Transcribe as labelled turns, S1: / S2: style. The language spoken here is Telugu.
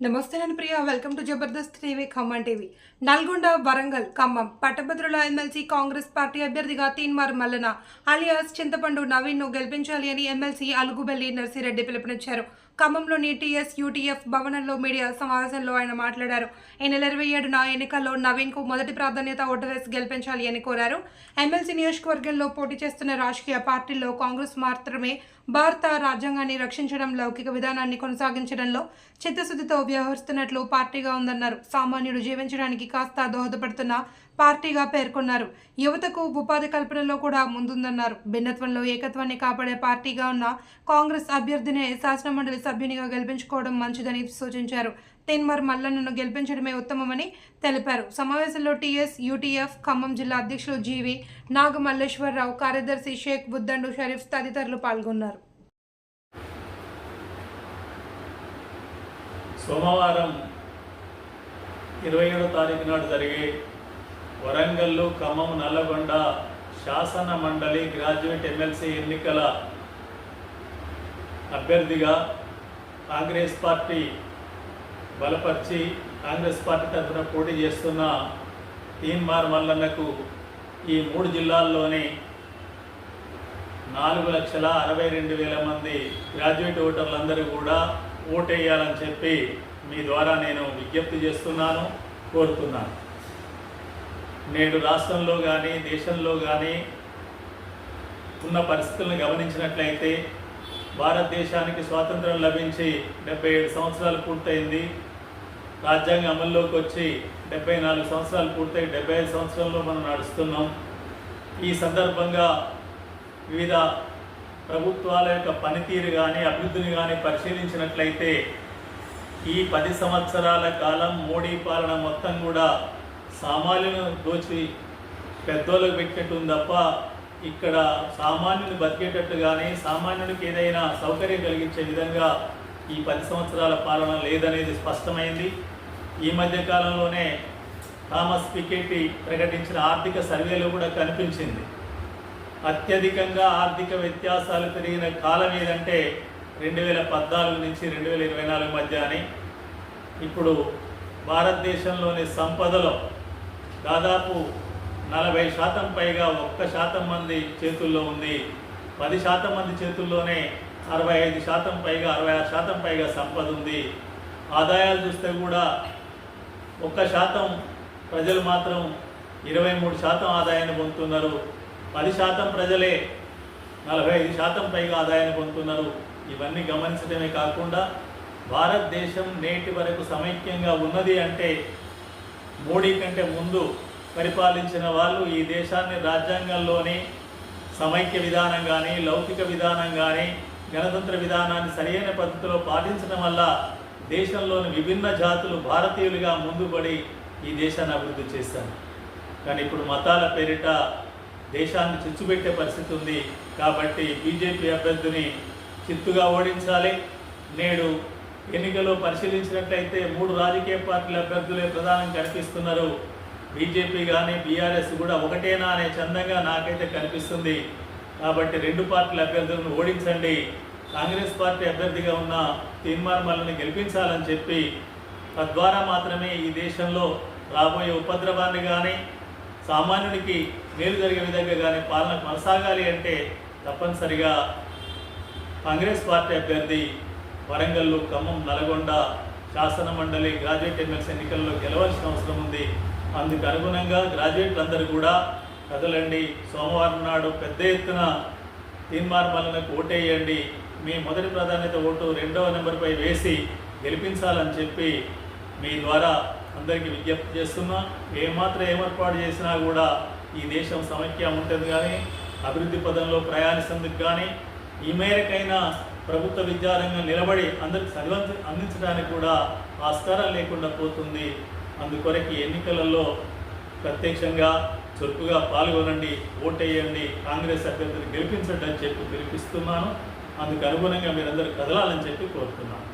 S1: నమస్తే నేను Priya welcome to Jabardasth TV Khammam TV. Nalgonda Warangal Khammam. పట్టభద్రుల ఎమ్మెల్సీ కాంగ్రెస్ పార్టీ అభ్యర్థిగా తీన్మార్ మల్లన అలియాస్ చింతపండు నవీన్ను గెలిపించాలి అని ఎమ్మెల్సీ అలుగుబెల్లి నర్సిరెడ్డి పిలుపునిచ్చారు. ఖమ్మంలోని టీఎస్ యూటీఎఫ్ భవనంలో మీడియా సమావేశంలో ఆయన మాట్లాడారు. ఈ నెల ఇరవై ఏడున ఎన్నికల్లో నవీన్కు మొదటి ప్రాధాన్యత ఓటు వేసి గెలిపించాలి అని కోరారు. ఎమ్మెల్సీ నియోజకవర్గంలో పోటీ చేస్తున్న రాజకీయ పార్టీల్లో కాంగ్రెస్ మాత్రమే భారత రాజ్యాంగాన్ని రక్షించడం లౌకిక విధానాన్ని కొనసాగించడంలో చిత్తశుద్ధితో వ్యవహరిస్తున్నట్లు పార్టీగా ఉందన్నారు. సామాన్యుడు జీవించడానికి కాస్త దోహదపడుతున్న పార్టీగా పేర్కొన్నారు. యువతకు ఉపాధి కల్పనలో కూడా ముందుందన్నారు. భిన్నత్వంలో ఏకత్వాన్ని కాపాడే పార్టీగా ఉన్న కాంగ్రెస్ అభ్యర్థినే శాసనమండలి సభ్యునిగా గెలిపించుకోవడం మంచిదని సూచించారు. తెన్మర్ మల్లన్నను గెలిపించడమే ఉత్తమమని తెలిపారు. సమావేశంలో టీఎస్ యూటీఎఫ్ ఖమ్మం జిల్లా అధ్యక్షులు జీవి నాగమల్లేశ్వరరావు కార్యదర్శి షేక్ బుద్దండు షరీఫ్ తదితరులు పాల్గొన్నారు.
S2: సోమవారం ఇరవై ఏడో తారీఖు నాడు జరిగే వరంగల్లో ఖమ్మం నల్లగొండ శాసన మండలి గ్రాడ్యుయేట్ ఎమ్మెల్సీ ఎన్నికల అభ్యర్థిగా కాంగ్రెస్ పార్టీ బలపరిచి కాంగ్రెస్ పార్టీ తరఫున పోటీ చేస్తున్న తీన్మార్ మల్లన్నకు ఈ మూడు జిల్లాల్లోని నాలుగు లక్షల అరవై రెండు వేల మంది గ్రాడ్యుయేట్ ఓటర్లందరూ కూడా ఓటేయాలని చెప్పి మీ ద్వారా నేను విజ్ఞప్తి చేస్తున్నాను కోరుతున్నాను. నేడు రాష్ట్రంలో కానీ దేశంలో కానీ ఉన్న పరిస్థితులను గమనించినట్లయితే భారతదేశానికి స్వాతంత్రం లభించి డెబ్బై ఏడు సంవత్సరాలు పూర్తయింది. రాజ్యాంగం అమల్లోకి వచ్చి డెబ్బై నాలుగు సంవత్సరాలు పూర్తయి డెబ్బై ఐదు సంవత్సరంలో మనం నడుస్తున్నాం. ఈ సందర్భంగా వివిధ ప్రభుత్వాల యొక్క పనితీరు కానీ అభివృద్ధిని కానీ పరిశీలించినట్లయితే ఈ పది సంవత్సరాల కాలం మోడీ పాలన మొత్తం కూడా సామాన్యులను దోచి పెద్దోళ్ళకు పెట్టినట్టు ఉంది తప్ప ఇక్కడ సామాన్యుని బతికేటట్టు కానీ సామాన్యునికి ఏదైనా సౌకర్యం కలిగించే విధంగా ఈ పది సంవత్సరాల పాలన లేదనేది స్పష్టమైంది. ఈ మధ్య కాలంలోనే థామస్ పికెటి ప్రకటించిన ఆర్థిక సర్వేలో కూడా కనిపించింది. అత్యధికంగా ఆర్థిక వ్యత్యాసాలు పెరిగిన కాలం ఏదంటే రెండు వేల పద్నాలుగు నుంచి రెండు వేల ఇరవై నాలుగు మధ్య అని ఇప్పుడు భారతదేశంలోని సంపదలో దాదాపు నలభై శాతం పైగా ఒక్క శాతం మంది చేతుల్లో ఉంది. పది శాతం మంది చేతుల్లోనే అరవై ఐదు శాతం పైగా అరవై ఆరు శాతం పైగా సంపద ఉంది. ఆదాయాలు చూస్తే కూడా ఒక్క శాతం ప్రజలు మాత్రం ఇరవై మూడు శాతం ఆదాయాన్ని పొందుతున్నారు. పది శాతం ప్రజలే నలభై ఐదు శాతం పైగా ఆదాయాన్ని పొందుతున్నారు. ఇవన్నీ గమనించడమే కాకుండా భారతదేశం నేటి వరకు సమైక్యంగా ఉన్నది అంటే మోడీ కంటే ముందు పరిపాలించిన వాళ్ళు ఈ దేశాన్ని రాజ్యాంగంలోని సమైక్య విధానం కానీ లౌకిక విధానం కానీ గణతంత్ర విధానాన్ని సరైన పద్ధతిలో పాటించడం వల్ల దేశంలోని విభిన్న జాతులు భారతీయులుగా ముందుపడి ఈ దేశాన్ని అభివృద్ధి చేశారు. కానీ ఇప్పుడు మతాల పేరిట దేశాన్ని చిచ్చుపెట్టే పరిస్థితి ఉంది. కాబట్టి బీజేపీ అభ్యర్థిని చిత్తుగా ఓడించాలి. నేడు ఎన్నికలు పరిశీలించినట్లయితే మూడు రాజకీయ పార్టీల అభ్యర్థులే ప్రధానం కనిపిస్తున్నారు. బీజేపీ కానీ బీఆర్ఎస్ కూడా ఒకటేనా అనే చందంగా నాకైతే కనిపిస్తుంది. కాబట్టి రెండు పార్టీల అభ్యర్థులను ఓడించండి. కాంగ్రెస్ పార్టీ అభ్యర్థిగా ఉన్న తీన్మార్ గెలిపించాలని చెప్పి తద్వారా మాత్రమే ఈ దేశంలో రాబోయే ఉపద్రవాన్ని కానీ సామాన్యుడికి మేలు జరిగే విధంగా కానీ పాలన కొనసాగాలి అంటే తప్పనిసరిగా కాంగ్రెస్ పార్టీ అభ్యర్థి వరంగల్లు ఖమ్మం నల్గొండ శాసన మండలి గ్రాడ్యుయేట్ ఎమ్మెల్సీ ఎన్నికల్లో గెలవాల్సిన అవసరం ఉంది. అందుకు అనుగుణంగా గ్రాడ్యుయేట్లందరూ కూడా కదలండి. సోమవారం నాడు పెద్ద ఎత్తున తీన్మార్ ఓటేయండి. మీ మొదటి ప్రాధాన్యత ఓటు రెండవ నెంబర్పై వేసి గెలిపించాలని చెప్పి మీ ద్వారా అందరికీ విజ్ఞప్తి చేస్తున్నా. ఏమాత్రం ఏమర్పాటు చేసినా కూడా ఈ దేశం సమైక్య ఉంటుంది కానీ అభివృద్ధి పదంలో ప్రయాణిస్తేందుకు కానీ ఈ మేరకైనా ప్రభుత్వ విద్యారంగం నిలబడి అందరికి చదివ అందించడానికి కూడా ఆస్కారం లేకుండా పోతుంది. అందుకొరకు ఎన్నికలలో ప్రత్యక్షంగా చురుకుగా పాల్గొనండి ఓటేయండి కాంగ్రెస్ అభ్యర్థిని గెలిపించండి అని చెప్పి పిలిపిస్తున్నాను. అందుకు అనుగుణంగా మీరందరూ కదలాలని చెప్పి కోరుతున్నాను.